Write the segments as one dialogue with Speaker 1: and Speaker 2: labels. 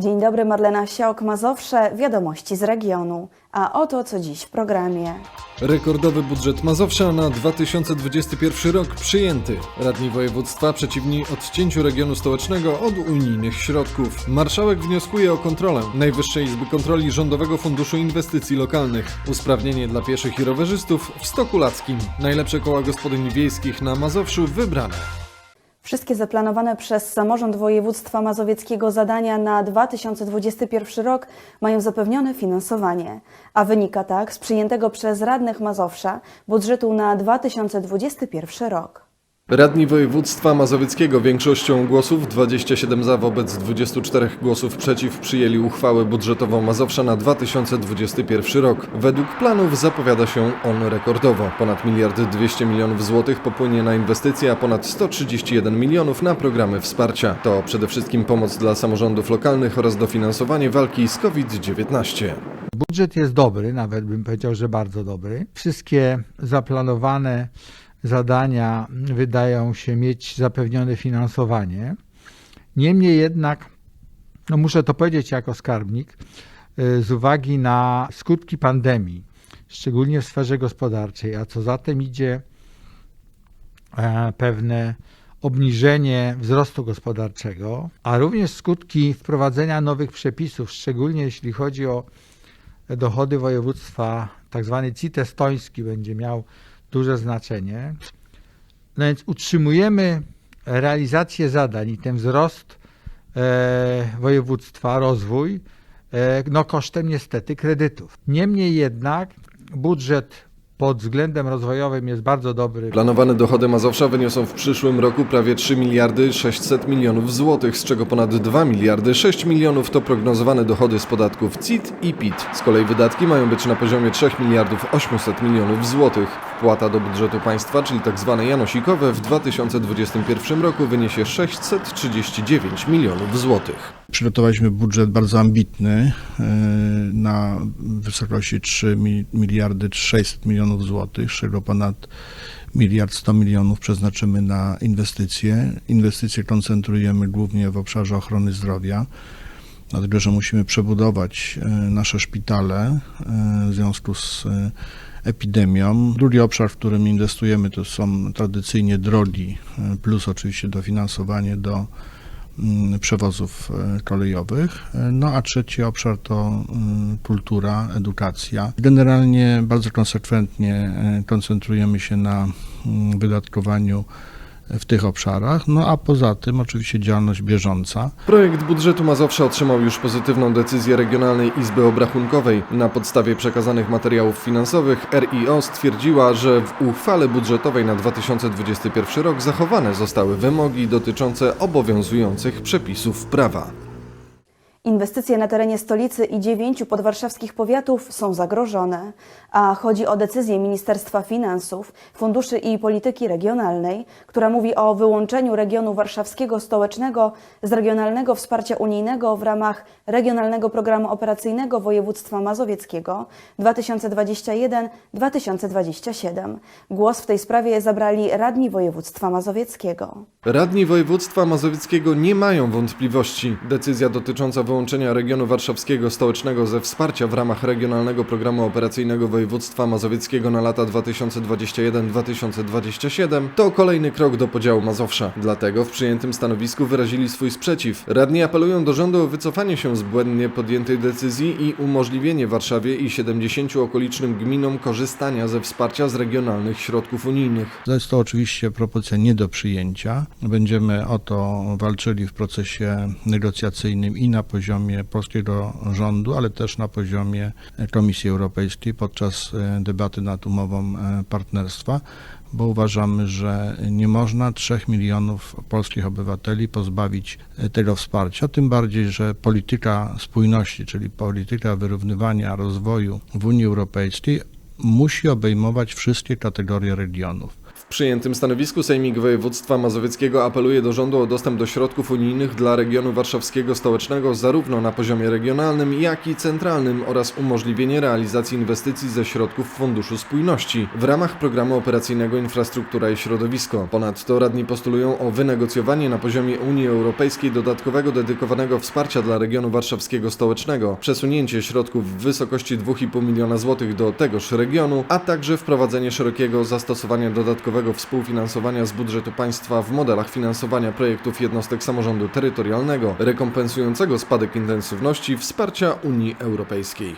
Speaker 1: Dzień dobry, Marlena Siałk-Mazowsze, wiadomości z regionu. A oto co dziś w programie.
Speaker 2: Rekordowy budżet Mazowsza na 2021 rok przyjęty. Radni województwa przeciwni odcięciu regionu stołecznego od unijnych środków. Marszałek wnioskuje o kontrolę Najwyższej Izby Kontroli Rządowego Funduszu Inwestycji Lokalnych. Usprawnienie dla pieszych i rowerzystów w Stokulackim. Najlepsze koła gospodyń wiejskich na Mazowszu wybrane.
Speaker 1: Wszystkie zaplanowane przez samorząd województwa mazowieckiego zadania na 2021 rok mają zapewnione finansowanie, a wynika tak z przyjętego przez radnych Mazowsza budżetu na 2021 rok.
Speaker 2: Radni województwa mazowieckiego większością głosów 27 za wobec 24 głosów przeciw przyjęli uchwałę budżetową Mazowsza na 2021 rok. Według planów zapowiada się on rekordowo. Ponad miliard 200 milionów złotych popłynie na inwestycje, a ponad 131 milionów na programy wsparcia. To przede wszystkim pomoc dla samorządów lokalnych oraz dofinansowanie walki z COVID-19.
Speaker 3: Budżet jest dobry, nawet bym powiedział, że bardzo dobry. Wszystkie zaplanowane zadania wydają się mieć zapewnione finansowanie. Niemniej jednak, no muszę to powiedzieć jako skarbnik, y, z uwagi na skutki pandemii, szczególnie w sferze gospodarczej, a co za tym idzie e, pewne obniżenie wzrostu gospodarczego, a również skutki wprowadzenia nowych przepisów, szczególnie jeśli chodzi o dochody województwa, tak zwany CIT estoński będzie miał duże znaczenie. No więc utrzymujemy realizację zadań i ten wzrost e, województwa, rozwój, e, no kosztem niestety kredytów. Niemniej jednak budżet pod względem rozwojowym jest bardzo dobry.
Speaker 2: Planowane dochody Mazowsza wyniosą w przyszłym roku prawie 3 miliardy 600 milionów złotych, z czego ponad 2 miliardy 6 milionów to prognozowane dochody z podatków CIT i PIT. Z kolei wydatki mają być na poziomie 3 miliardów 800 milionów złotych. Wpłata do budżetu państwa, czyli tzw. janosikowe, w 2021 roku wyniesie 639 milionów złotych.
Speaker 4: Przygotowaliśmy budżet bardzo ambitny e, na wysokości 3 mi- miliardy 600 milionów złotych, z czego ponad miliard 100 milionów przeznaczymy na inwestycje. Inwestycje koncentrujemy głównie w obszarze ochrony zdrowia, dlatego że musimy przebudować e, nasze szpitale e, w związku z epidemią. Drugi obszar, w którym inwestujemy, to są tradycyjnie drogi, plus oczywiście dofinansowanie do przewozów e, kolejowych. E, No a trzeci obszar to mm, kultura, edukacja. Generalnie bardzo konsekwentnie e, koncentrujemy się na mm, wydatkowaniu w tych obszarach. No a poza tym oczywiście działalność bieżąca.
Speaker 2: Projekt budżetu Mazowsza otrzymał już pozytywną decyzję Regionalnej Izby Obrachunkowej. Na podstawie przekazanych materiałów finansowych RIO stwierdziła, że w uchwale budżetowej na 2021 rok zachowane zostały wymogi dotyczące obowiązujących przepisów prawa.
Speaker 1: Inwestycje na terenie stolicy i dziewięciu podwarszawskich powiatów są zagrożone, a chodzi o decyzję Ministerstwa Finansów, Funduszy i Polityki Regionalnej, która mówi o wyłączeniu regionu warszawskiego stołecznego z regionalnego wsparcia unijnego w ramach Regionalnego Programu Operacyjnego Województwa Mazowieckiego 2021-2027. Głos w tej sprawie zabrali radni województwa mazowieckiego.
Speaker 2: Radni województwa mazowieckiego nie mają wątpliwości. Decyzja dotycząca wyłączenia regionu warszawskiego stołecznego ze wsparcia w ramach Regionalnego Programu Operacyjnego Województwa Mazowieckiego na lata 2021-2027 to kolejny krok do podziału Mazowsza. Dlatego w przyjętym stanowisku wyrazili swój sprzeciw. Radni apelują do rządu o wycofanie się z błędnie podjętej decyzji i umożliwienie Warszawie i 70 okolicznym gminom korzystania ze wsparcia z regionalnych środków unijnych.
Speaker 4: To jest to oczywiście propozycja nie do przyjęcia. Będziemy o to walczyli w procesie negocjacyjnym i na poziomie polskiego rządu, ale też na poziomie Komisji Europejskiej podczas e, debaty nad umową e, partnerstwa, bo uważamy, że nie można 3 milionów polskich obywateli pozbawić e, tego wsparcia. Tym bardziej, że polityka spójności, czyli polityka wyrównywania rozwoju w Unii Europejskiej musi obejmować wszystkie kategorie regionów.
Speaker 2: Przyjętym stanowisku Sejmik Województwa Mazowieckiego apeluje do rządu o dostęp do środków unijnych dla regionu warszawskiego stołecznego zarówno na poziomie regionalnym, jak i centralnym oraz umożliwienie realizacji inwestycji ze środków Funduszu Spójności w ramach programu operacyjnego Infrastruktura i Środowisko. Ponadto radni postulują o wynegocjowanie na poziomie Unii Europejskiej dodatkowego dedykowanego wsparcia dla regionu warszawskiego stołecznego, przesunięcie środków w wysokości 2,5 miliona złotych do tegoż regionu, a także wprowadzenie szerokiego zastosowania dodatkowego współfinansowania z budżetu państwa w modelach finansowania projektów jednostek samorządu terytorialnego, rekompensującego spadek intensywności wsparcia Unii Europejskiej.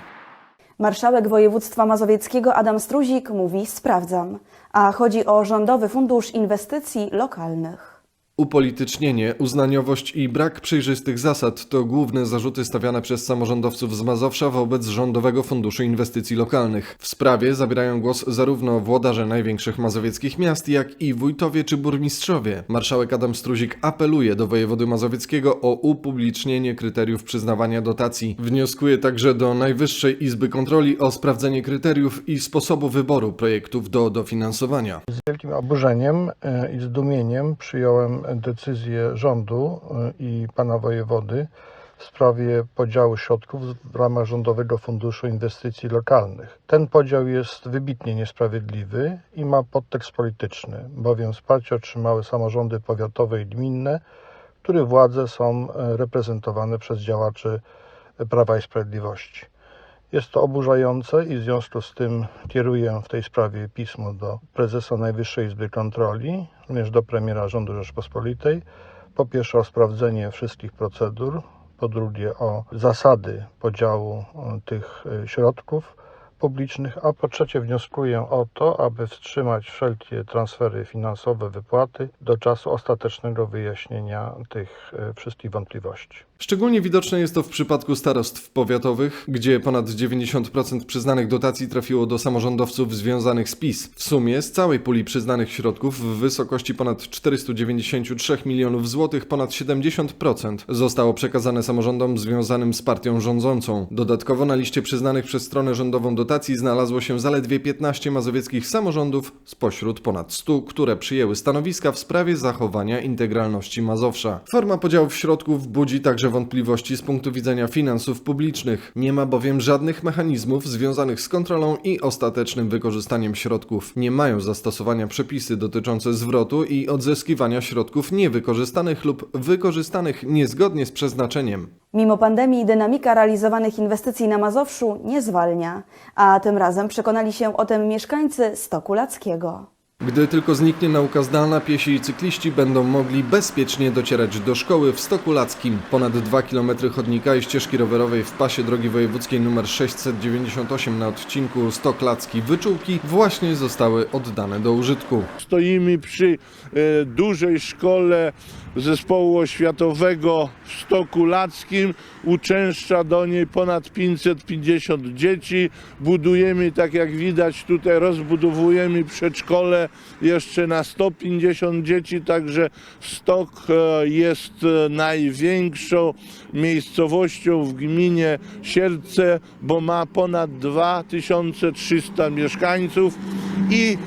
Speaker 1: Marszałek województwa mazowieckiego Adam Struzik mówi sprawdzam, a chodzi o Rządowy Fundusz Inwestycji Lokalnych.
Speaker 2: Upolitycznienie, uznaniowość i brak przejrzystych zasad to główne zarzuty stawiane przez samorządowców z Mazowsza wobec Rządowego Funduszu Inwestycji Lokalnych. W sprawie zabierają głos zarówno włodarze największych mazowieckich miast, jak i wójtowie czy burmistrzowie. Marszałek Adam Struzik apeluje do wojewody mazowieckiego o upublicznienie kryteriów przyznawania dotacji. Wnioskuje także do Najwyższej Izby Kontroli o sprawdzenie kryteriów i sposobu wyboru projektów do dofinansowania.
Speaker 4: Z wielkim oburzeniem e, i zdumieniem przyjąłem decyzję rządu e, i pana wojewody w sprawie podziału środków w ramach Rządowego Funduszu Inwestycji Lokalnych. Ten podział jest wybitnie niesprawiedliwy i ma podtekst polityczny, bowiem wsparcie otrzymały samorządy powiatowe i gminne, których władze są e, reprezentowane przez działaczy Prawa i Sprawiedliwości. Jest to oburzające i w związku z tym kieruję w tej sprawie pismo do prezesa Najwyższej Izby Kontroli, również do premiera rządu Rzeczpospolitej. Po pierwsze o sprawdzenie wszystkich procedur, po drugie o zasady podziału e, tych e, środków publicznych, a po trzecie wnioskuję o to, aby wstrzymać wszelkie transfery finansowe, wypłaty do czasu ostatecznego wyjaśnienia tych e, wszystkich wątpliwości.
Speaker 2: Szczególnie widoczne jest to w przypadku starostw powiatowych, gdzie ponad 90% przyznanych dotacji trafiło do samorządowców związanych z PiS. W sumie z całej puli przyznanych środków w wysokości ponad 493 milionów złotych ponad 70% zostało przekazane samorządom związanym z partią rządzącą. Dodatkowo na liście przyznanych przez stronę rządową dotacji znalazło się zaledwie 15 mazowieckich samorządów spośród ponad 100, które przyjęły stanowiska w sprawie zachowania integralności Mazowsza. Forma podziałów środków budzi także wątpliwości z punktu widzenia finansów publicznych. Nie ma bowiem żadnych mechanizmów związanych z kontrolą i ostatecznym wykorzystaniem środków. Nie mają zastosowania przepisy dotyczące zwrotu i odzyskiwania środków niewykorzystanych lub wykorzystanych niezgodnie z przeznaczeniem.
Speaker 1: Mimo pandemii dynamika realizowanych inwestycji na Mazowszu nie zwalnia, tym razem przekonali się o tym mieszkańcy Stoku Lackiego.
Speaker 2: Gdy tylko zniknie nauka zdalna, piesi i cykliści będą mogli bezpiecznie docierać do szkoły w Stoku Lackim. Ponad 2 km chodnika i ścieżki rowerowej w pasie drogi wojewódzkiej nr 698 na odcinku Stok Lacki Wyczółki właśnie zostały oddane do użytku.
Speaker 5: Stoimy przy e, dużej szkole zespołu oświatowego w Stoku Lackim. Uczęszcza do niej ponad 550 dzieci. Budujemy, tak jak widać tutaj, rozbudowujemy przedszkole jeszcze na 150 dzieci, także Stok e, jest e, największą miejscowością w gminie Sierce, bo ma ponad 2300 mieszkańców i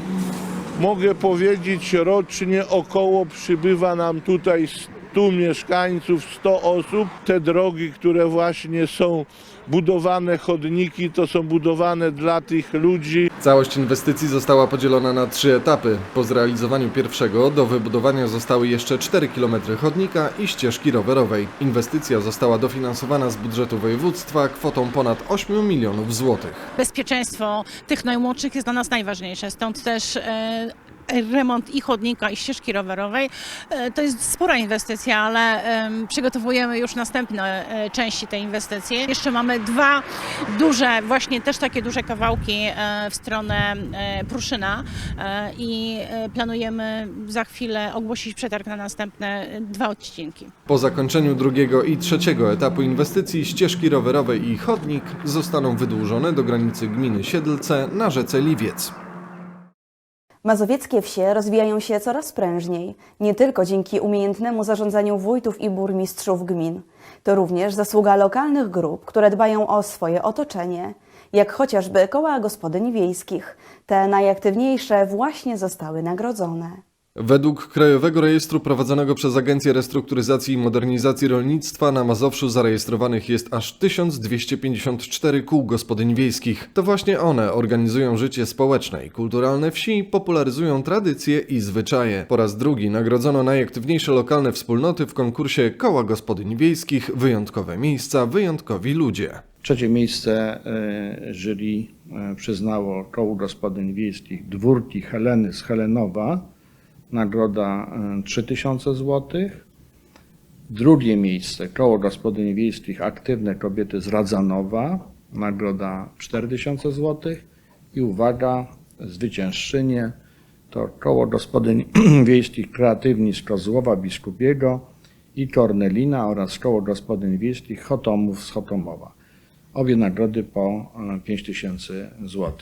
Speaker 5: mogę powiedzieć, rocznie około przybywa nam tutaj 100 mieszkańców, 100 osób. Te drogi, które właśnie są budowane, chodniki, to są budowane dla tych ludzi.
Speaker 2: Całość inwestycji została podzielona na trzy etapy. Po zrealizowaniu pierwszego do wybudowania zostały jeszcze 4 km chodnika i ścieżki rowerowej. Inwestycja została dofinansowana z budżetu województwa kwotą ponad 8 milionów złotych.
Speaker 6: bezpieczeństwo tych najmłodszych jest dla nas najważniejsze. Stąd też e, remont i chodnika, i ścieżki rowerowej. E, To jest spora inwestycja, ale em, przygotowujemy już następne e, części tej inwestycji. Jeszcze mamy dwa duże, właśnie też takie duże kawałki e, w stronę Pruszyna i planujemy za chwilę ogłosić przetarg na następne dwa odcinki.
Speaker 2: Po zakończeniu drugiego i trzeciego etapu inwestycji ścieżki rowerowe i chodnik zostaną wydłużone do granicy gminy Siedlce na rzece Liwiec.
Speaker 1: Mazowieckie wsie rozwijają się coraz prężniej, nie tylko dzięki umiejętnemu zarządzaniu wójtów i burmistrzów gmin. To również zasługa lokalnych grup, które dbają o swoje otoczenie. jak chociażby koła gospodyń wiejskich. Te najaktywniejsze właśnie zostały nagrodzone.
Speaker 2: Według Krajowego Rejestru prowadzonego przez Agencję Restrukturyzacji i Modernizacji Rolnictwa na Mazowszu zarejestrowanych jest aż 1254 kół gospodyń wiejskich. To właśnie one organizują życie społeczne i kulturalne wsi, popularyzują tradycje i zwyczaje. Po raz drugi nagrodzono najaktywniejsze lokalne wspólnoty w konkursie Koła Gospodyń Wiejskich Wyjątkowe Miejsca, Wyjątkowi Ludzie.
Speaker 4: Trzecie miejsce e, jury e, przyznało kołu gospodyń wiejskich Dwórki Heleny z Helenowa, nagroda e, 3000 zł. Drugie miejsce koło gospodyń wiejskich Aktywne Kobiety z Radzanowa, nagroda 4000 zł. I uwaga, zwyciężczynie to koło gospodyń wiejskich Kreatywni z Kozłowa Biskupiego i Kornelina oraz koło gospodyń wiejskich Chotomów z Chotomowa. Obie nagrody po e, 5000 zł.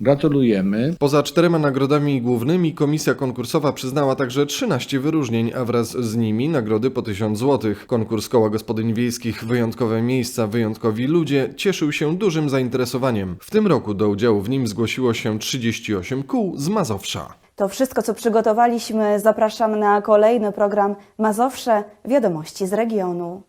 Speaker 4: Gratulujemy.
Speaker 2: Poza czterema nagrodami głównymi komisja konkursowa przyznała także 13 wyróżnień, a wraz z nimi nagrody po 1000 zł. Konkurs Koła Gospodyń Wiejskich Wyjątkowe Miejsca, Wyjątkowi Ludzie cieszył się dużym zainteresowaniem. W tym roku do udziału w nim zgłosiło się 38 kół z Mazowsza.
Speaker 1: To wszystko, co przygotowaliśmy. Zapraszam na kolejny program Mazowsze Wiadomości z regionu.